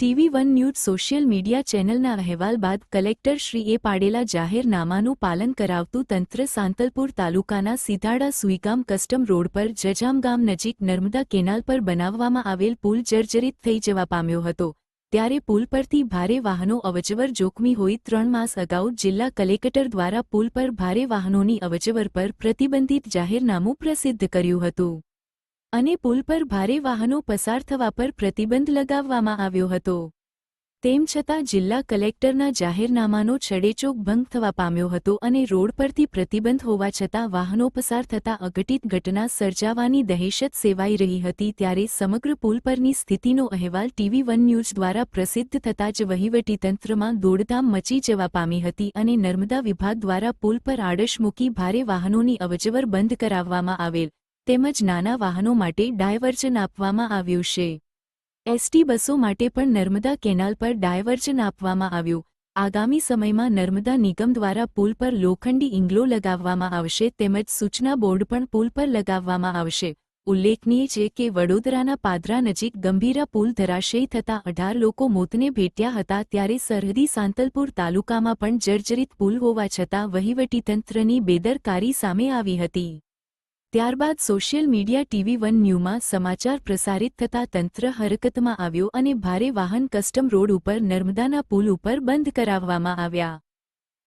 TV one news social media ચેનલના અહેવાલ બાદ કલેક્ટર શ્રીએ પાડેલા જાહેરનામાનું પાલન કરાવતું તંત્ર સાંતલપુર તાલુકાના સીધાડા સુઈગામ કસ્ટમ રોડ પર જજામ ગામ નજીક નર્મદા કેનાલ પર બનાવવામાં આવેલ પુલ જર્જરિત થઈ જવા પામ્યો હતો. ત્યારે પુલ પરથી ભારે વાહનો અવજવર જોખમી હોઈ ત્રણ માસ અગાઉ જિલ્લા કલેક્ટર દ્વારા પુલ પર ભારે વાહનોની અવજવર પર પ્રતિબંધિત જાહેરનામું પ્રસિદ્ધ કર્યું હતું. અને પુલ પર ભારે વાહનો પસાર થવા પર પ્રતિબંધ લગાવવામાં આવ્યો હતો. તેમ છતાં જિલ્લા કલેક્ટરના જાહેરનામાનો છડેચોક ભંગ થવા પામ્યો હતો અને રોડ પરથી પ્રતિબંધ હોવા છતાં વાહનો પસાર થતા અઘટિત ઘટના સર્જાવાની દહેશત સેવાઈ રહી હતી ત્યારે સમગ્ર પુલ પરની સ્થિતિનો અહેવાલ ટીવી વન ન્યૂઝ દ્વારા પ્રસિદ્ધ થતાં જ વહીવટીતંત્રમાં દોડધામ મચી જવા પામી હતી અને નર્મદા વિભાગ દ્વારા પુલ પર આડશ મૂકી ભારે વાહનોની અવજવર બંધ કરાવવામાં આવેલ. તેમજ નાના વાહનો માટે ડાયવર્જન આપવામાં આવ્યું છે. એસટી બસો માટે પણ નર્મદા કેનાલ પર ડાયવર્જન આપવામાં આવ્યું. આગામી સમયમાં નર્મદા નિગમ દ્વારા પુલ પર લોખંડી ઇંગલો લગાવવામાં આવશે તેમજ સૂચના બોર્ડ પણ પુલ પર લગાવવામાં આવશે. ઉલ્લેખનીય છે કે વડોદરાના પાદરા નજીક ગંભીરા પુલ ધરાશયી થતાં અઢાર લોકો મોતને ભેટ્યા હતા ત્યારે સરહદી સાંતલપુર તાલુકામાં પણ જર્જરિત પુલ હોવા છતાં વહીવટીતંત્રની બેદરકારી સામે આવી હતી. ત્યારબાદ સોશિયલ મીડિયા ટીવી વન ન્યૂમાં સમાચાર પ્રસારિત થતાં તંત્ર હરકતમાં આવ્યો અને ભારે વાહન કસ્ટમ રોડ ઉપર નર્મદાના પુલ ઉપર બંધ કરાવવામાં આવ્યા.